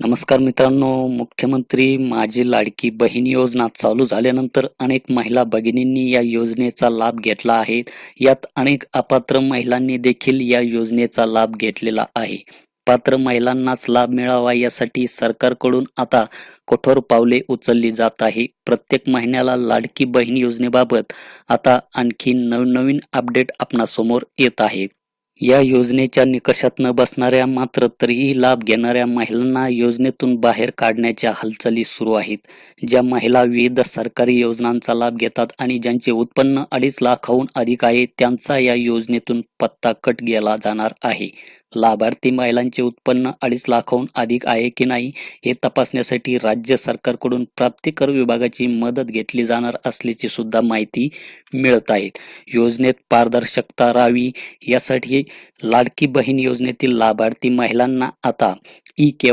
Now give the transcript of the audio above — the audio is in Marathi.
नमस्कार मित्रांनो मुख्यमंत्री माझी लाडकी बहीण योजना चालू झाल्यानंतर अनेक महिला भगिनींनी या योजनेचा लाभ घेतला आहे. यात अनेक अपात्र महिलांनी देखील या योजनेचा लाभ घेतलेला आहे. पात्र महिलांनाच लाभ मिळावा यासाठी सरकारकडून आता कठोर पावले उचलली जात आहे. प्रत्येक महिन्याला लाडकी बहीण योजनेबाबत आता आणखी नवनवीन अपडेट आपणासमोर येत आहेत या योजनेच्या निकषात न बसणाऱ्या मात्र तरीही लाभ घेणाऱ्या महिलांना योजनेतून बाहेर काढण्याच्या हालचाली सुरू आहेत ज्या महिला विविध सरकारी योजनांचा लाभ घेतात आणि ज्यांचे उत्पन्न अडीच लाखाहून अधिक आहे त्यांचा या योजनेतून पत्ता कट गेला जाणार आहे. लाभार्थी महिलांचे उत्पन्न अडीच लाखाहून अधिक आहे की नाही हे तपासण्यासाठी राज्य सरकारकडून प्राप्तिकर विभागाची मदत घेतली जाणार असल्याची सुद्धा माहिती मिळत आहे. योजनेत पारदर्शकता राहावी यासाठी लाडकी बहीण योजनेतील लाभार्थी महिलांना आता ई केवळ